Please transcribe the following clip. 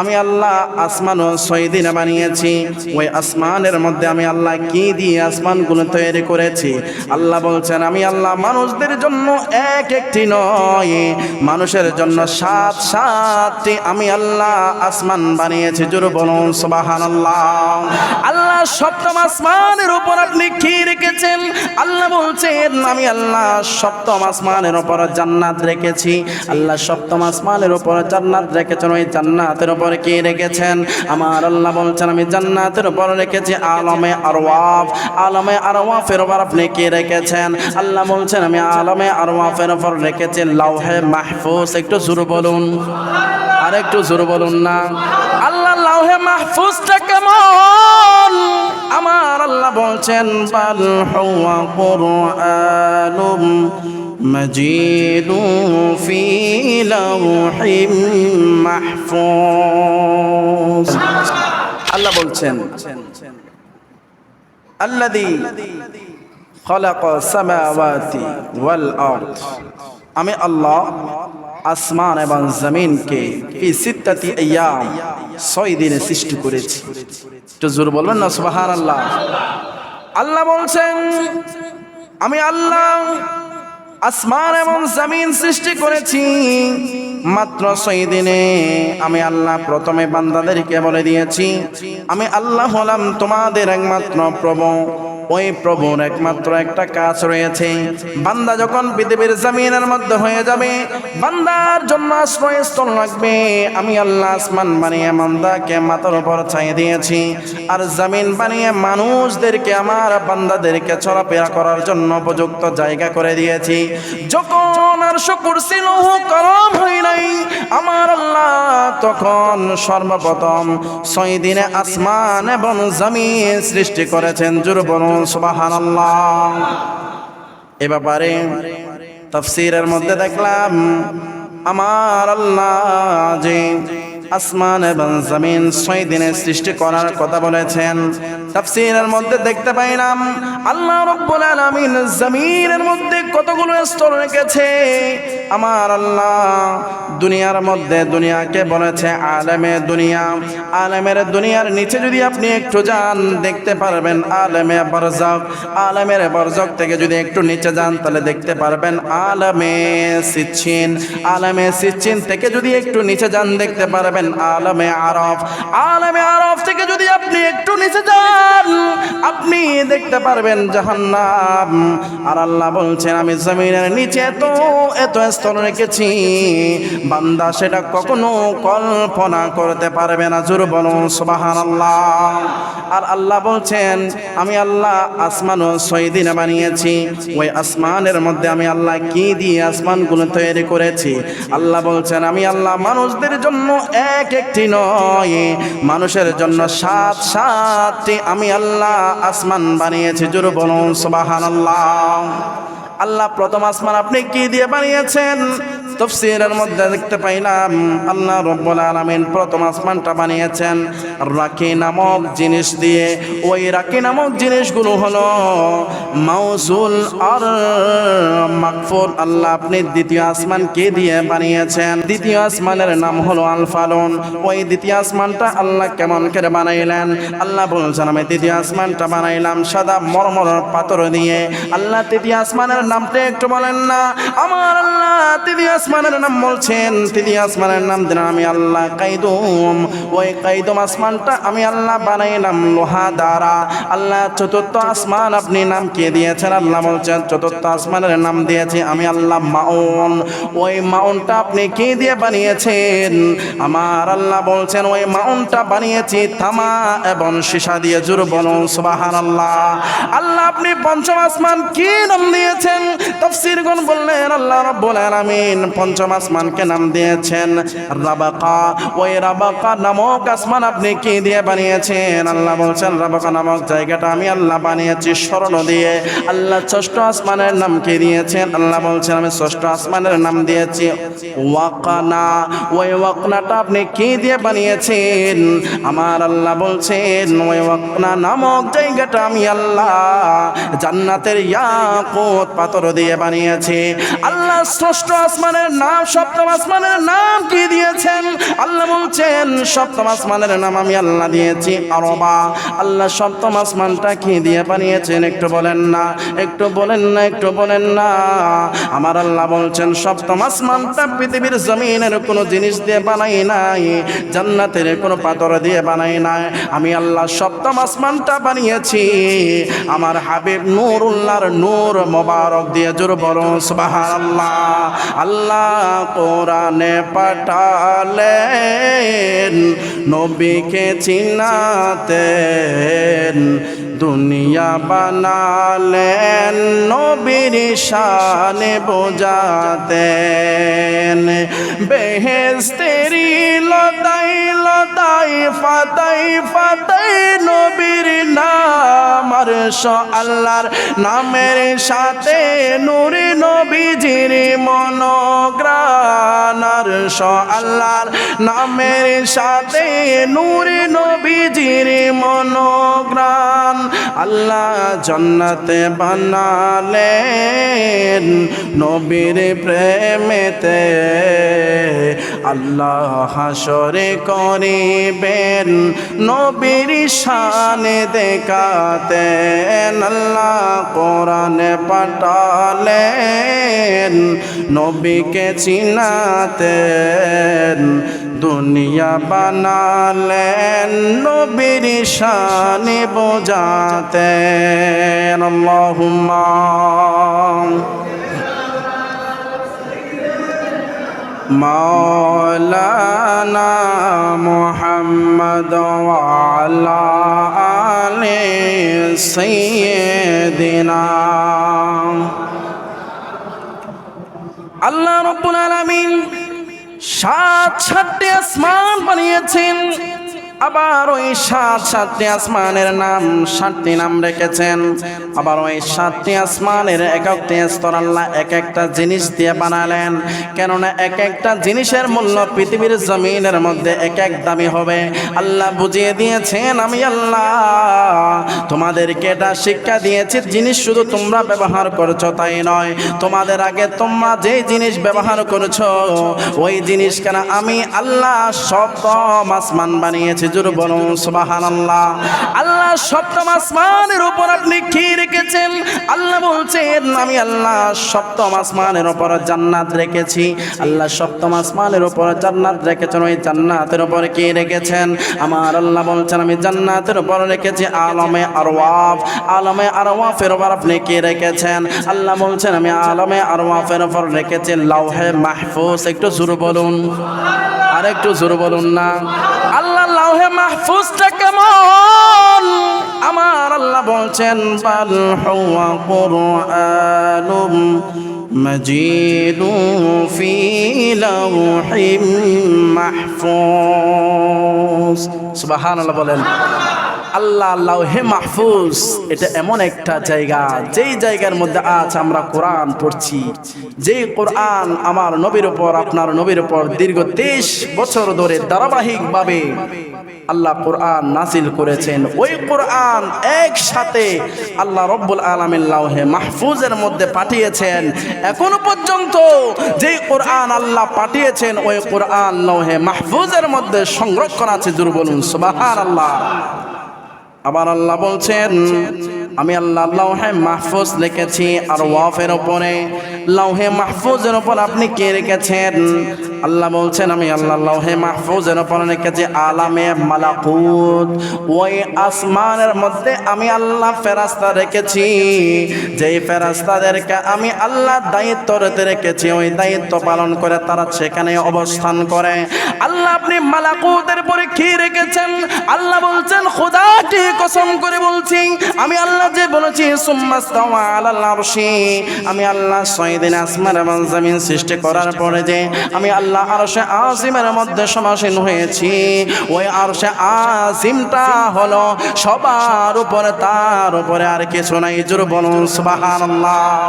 আমি আল্লাহ আসমান ও ছয় দিনে বানিয়েছি। ওই আসমানের মধ্যে আমি আল্লাহ কি দিয়ে আসমানগুলো তৈরি করেছি? আল্লাহ বলছেন, আমি আল্লাহ মানুষদের জন্য এক একটি নয়। মানুষের জন্য সাত সাতটি আমি আল্লাহ আসমান বানিয়েছি। জোর বলুন সুবাহান আল্লাহ আল্লাহ সপ্তম আসমানের উপর আপনি কি রেখেছেন? আল্লাহ বলছেন, আমি আল্লাহ সপ্তম আসমানের উপর জান্নাত রেখেছি। আল্লাহ সপ্তম আসমানের উপর জান্নাত রেখেছেন। ওই জান্নাতের উপর কি রেখেছেন? আমার আল্লাহ বলছেন, আমি জান্নাতের উপর রেখেছি আলমে আরওয়াফ। আলমে আরওয়াফের উপর আপনি কি রেখেছেন? আল্লাহ বলছেন, আমি আলমে আরওয়াফের উপর রেখেছি লাউহে মাহফুজ। একটু জোর বলুন। আর একটু জোর বলুন না। আল্লাহ, লাউহে মাহফুজটা কেমন? আল্লাহ বলছেন, বাল হুয়া কুরআনুম মাজিদু ফি লাওহিম মাহফুজ। আল্লাহ বলছেন আল্লাযী খলাক সামাওয়াতি ওয়াল আরদ। আমি আল্লাহ আসমান এবং জমিনকে ছয় দিনে সৃষ্টি করেছি। একটু জোর বলবেন না, সুবহানাল্লাহ। আল্লাহ আল্লাহ বলছেন, আমি আল্লাহ আসমান এবং জমিন সৃষ্টি করেছি, মাত্র ছয় দিনে। আমি আল্লাহ প্রথমে বান্দাদেরকে বলে দিয়েছি, আমি আল্লাহ হলাম তোমাদের একমাত্র প্রভু। ওই প্রভুর একমাত্র একটা কাজ রয়েছে। বান্দা যখন পৃথিবীর জমিনের মধ্যে হয়ে যাবে, বান্দার জন্য আশ্রয়স্থল লাগবে। আমি আল্লাহ আসমান বানিয়ে বান্দাকে মাথার উপর ছাইয়ে দিয়েছি। আর জমিন বানিয়ে মানুষদেরকে, আমার বান্দাদেরকে চলাফেরা করার জন্য উপযুক্ত জায়গা করে দিয়েছি। যখন আর শুকুর ছিল করম হয় নাই। আমার আল্লাহ তখন সর্বপ্রথম ছয় দিনে আসমান এবং জমিন সৃষ্টি করেছেন। জুরবন সুবাহান এ ব্যাপারে তফসিরের মধ্যে দেখলাম, আমার আল্লাহ যে আসমান এবং জমিন ছয় দিনে সৃষ্টি করার কথা বলেছেন। তাফসীরের মধ্যে দেখতে পাইলাম, আল্লাহ রব্বুল আলামিন জমিনের মধ্যে কতগুলো স্তর রেখেছে? আমার আল্লাহ দুনিয়ার মধ্যে দুনিয়াকে বলেছে আলেমে দুনিয়া। আলেমের দুনিয়ার নিচে যদি আপনি একটু যান, দেখতে পারবেন আলেমে বরজক। আলেমের বরজক থেকে যদি একটু নিচে যান, তাহলে দেখতে পারবেন আলমে সিচ্ছিন। আলমে সিচ্ছিন থেকে যদি একটু নিচে যান, দেখতে পারবেন আলমে আরফ। আলমে আরফ থেকে যদি আপনি একটু নিচে যান, আপনি দেখতে পারবেন জাহান্নাম। আর আল্লাহ বলছেন, আমি জমিনের নিচে এত এত স্তর রেখেছি। বান্দা সেটা কখনো কল্পনা করতে পারবে না। জোর বলুন সুবাহান আল্লাহ আর আল্লাহ বলছেন, আমি আল্লাহ আসমান ও ছয় দিনে বানিয়েছি। ওই আসমানের মধ্যে আমি আল্লাহ কি দিয়ে আসমানগুলো তৈরি করেছি? আল্লাহ বলছেন, আমি আল্লাহ মানুষদের জন্য এক একটি নয়। মানুষের জন্য সাত সাতটি আমি আল্লাহ আসমান বানিয়েছি, জোর বলুন সুবাহান আল্লাহ আল্লাহ প্রথম আসমান আপনি কি দিয়ে বানিয়েছেন? তফসিরের মধ্যে দেখতে পাইলাম, আল্লাহ রব্বুল আলামিন প্রথম আসমানটা বানিয়েছেন রাকি নামক জিনিস দিয়ে। ওই রাকি নামক জিনিসগুলো হলো মাউজুল আর মাকফুর আল্লাহ আপনি দ্বিতীয় আসমান কে দিয়ে বানিয়েছেন? দ্বিতীয় আসমানের নাম হলো আল ফালুন ওই দ্বিতীয় আসমানটা আল্লাহ কেমন করে বানাইলেন? আল্লাহ বলছেন, আমি দ্বিতীয় আসমানটা বানাইলাম সাদা মরমর পাথর দিয়ে। আল্লাহ তৃতীয় আসমানের নামটা একটু বলেন না। আমার আল্লাহ তৃতীয় আসমানের নাম বলছেন তৃতীয় আসমানের নাম দিন আমি আল্লাহ কাইদুম। ওই কাইদুম আসমানটা আমি আল্লাহ বানাইলাম, লোহা দ্বারা। আল্লাহ চতুর্থ আসমান, আপনি নাম কে দিয়েছেন? আল্লাহ বলছেন, চতুর্থ আসমানের নাম দিয়েছি, আমি আল্লাহ মাউন। ওই মাউনটা আপনি কে দিয়ে বানিয়েছেন? আমার আল্লাহ বলছেন, ওই মাউনটা বানিয়েছি তামা এবং সীসা দিয়ে জুর বলুন সুবাহান আল্লাহ আল্লাহ আপনি পঞ্চম আসমান কি নাম দিয়েছেন? তফসিরগণ বললেন, আল্লাহ রব্বুল আলামিন পঞ্চম আসমানকে নাম দিয়েছেন রাবাকা। ওই রাবাকা নামক আসমান আপনি কি দিয়ে বানিয়েছেন? আল্লাহ বলছেন, রাবাকা নামক জায়গাটা আমি আল্লাহ বানিয়েছি স্মরণ দিয়ে। আল্লাহ ষষ্ঠ আসমানের নাম কি দিয়েছেন? আল্লাহ বলছেন, আমি ষষ্ঠ আসমানের নাম দিয়েছি ওয়াকানা। ওই ওয়াকনাটা আপনি কি দিয়ে বানিয়েছেন? আমার আল্লাহ বলছেন, ওই ওয়াকনা নামক জায়গাটা আমি আল্লাহ জান্নাতের ইয়াকুত পাথর দিয়ে বানিয়েছি। আল্লাহ ষষ্ঠ আসমানের নাম, সপ্তম আসমানের নাম কি দিয়েছেন? আল্লাহ বলছেন, সপ্তম আসমানের নাম আমি আল্লাহ দিয়েছি, আরবা। আল্লাহ সপ্তম আসমানটা কি দিয়ে বানিয়েছেন একটু বলেন না, একটু বলেন না, একটু বলেন না। আমার আল্লাহ বলছেন, সপ্তম আসমানটা পৃথিবীর জমিনের কোনো জিনিস দিয়ে বানাই নাই, জান্নাতের কোনো পাথর দিয়ে বানাই নাই। আমি আল্লাহ সপ্তম আসমানটা বানিয়েছি। আমার হাবিব নূরুল্লাহর নূর মোবারক দিয়ে জোর বড় সুবহানাল্লাহ। আল্লাহ কোরআনে পাঠালেন নবীকে চিনাতেন। দুনিয়া বানালেন, নবীর শানে বোঝাতেন। বেহেস্তেরি লতাই লতাই ফাতাই ফাতাই নবীর নাম। আর আল্লাহর নামের সাথে নূরে নবীজির মনোগ্রান আর আল্লাহর নামের সাথে নূরে নবীজির মনোগ্রান আল্লাহ জন্নতে বানালেন নবীর প্রেমেতে। আল্লাহ হাসরে করিবেন নবীর শানে দেখাতেন। আল্লাহ কোরআনে পাঠালেন নবীকে চিনাতেন। দুনিয়া বানালেন নবীর শানে বোঝাতে আল্লাহুম্মা। মাওলানা মুহাম্মদ ওয়ালা আলে সাইয়্যিদিনা। আল্লাহ রাব্বুল আলামিন সাত সাতটি আসমান বানিয়েছেন। আবার ওই সাত সাতটি আসমানের নাম, সাতটি নাম রেখেছেন। আবার ওই সাতটি আসমানের এক একটি স্তর আল্লাহ এক একটা জিনিস দিয়ে বানালেন। কেননা এক একটা জিনিসের মূল্য পৃথিবীর জমিনের মধ্যে এক এক দামি হবে। আল্লাহ বুঝিয়ে দিয়েছেন, আমি আল্লাহ, তোমাদেরকে এটা শিক্ষা দিয়েছি, জিনিস শুধু তোমরা ব্যবহার করছ তাই নয়। তোমাদের আগে তোমরা যে জিনিস ব্যবহার করেছ, ওই জিনিস কেন আমি আল্লাহ সপ্তম আসমান বানিয়েছি জোর বলুন আল্লাহ সপ্তম আসমানের উপর আপনি কি রেখেছেন? আল্লাহ বলছেন আমি আল্লাহ সপ্তম আসমানের উপর জান্নাত রেখেছি। আল্লাহ সপ্তম আসমানের উপর জান্নাত রেখেছেন ওই জান্নাতের উপর কি রেখেছেন? আমার আল্লাহ বলছেন আমি জান্নাতের উপর রেখেছি আলমে আরওয়াফ। আলমে আরওয়াফের উপর আপনি কি রেখেছেন? আল্লাহ বলছেন আমি আলমে আরওয়াফের উপর রেখেছি লাউহে মাহফুজ। একটু জোর বলুন। আর একটু জোর বলুন না। লাউহে মাহফুজ থেকে কেমন? আমার আল্লাহ বলছেন, বাল হুয়া কুরআনুম মাজিদু ফি লাউহিম মাহফুজ। সুবহানাল্লাহ বলেন, আল্লাহ লাউহে মাহফুজ। এটা এমন একটা জায়গা, যেই জায়গার মধ্যে আজ আমরা কোরআন পড়ছি। যেই কোরআন আমার নবীর উপর, আপনার নবীর উপর দীর্ঘ তেইশ বছর ধরে ধারাবাহিকভাবে আল্লাহ কোরআন নাজিল করেছেন। ওই কোরআন একসাথে আল্লাহ রব্বুল আলমিল্লাহে মাহফুজের মধ্যে পাঠিয়েছেন। এখনও পর্যন্ত যেই কোরআন আল্লাহ পাঠিয়েছেন, ওই কোরআন লৌহে মাহফুজের মধ্যে সংরক্ষণ আছে দুর্বলুন সুবাহার আল্লাহ আবার আল্লাহ বলছেন, আমি আল্লাহ লৌহে মাহফুজ লিখেছি আর ওয়াফের ওপরে। লৌহে মাহফুজের ওপর আপনি কে রেখেছেন? আল্লাহ বলছেন, আমি আল্লাহ লৌহে মাহফুজের ওপর রেখেছি, আলামে মালাকুত। ওই আসমানের মধ্যে আমি আল্লাহ ফেরাস্তা রেখেছি। যেই ফেরাস্তাদেরকে আমি আল্লাহ দায়িত্ব রেতে রেখেছি, ওই দায়িত্ব পালন করে তারা সেখানে অবস্থান করে। আল্লাহ আপনি মালাকুতের পরে কি রেখেছেন? আল্লাহ বলছেন খোদাটি কসম করে বলছি, আমি আল্লাহ যে বলেছি, সুম্মাস্তাওয়া আলাল আরশি। আমি আল্লাহ ছয় দিন আসমান এবং জমিন সৃষ্টি করার পরে যে আমি আল্লাহ আরশে আসিমের মধ্যে সমাসীন হয়েছি, ওই আরশে আসিমটা হলো সবার উপরে, তার উপরে আর কিছু নাই। জোর বলুন, সুবহানাল্লাহ।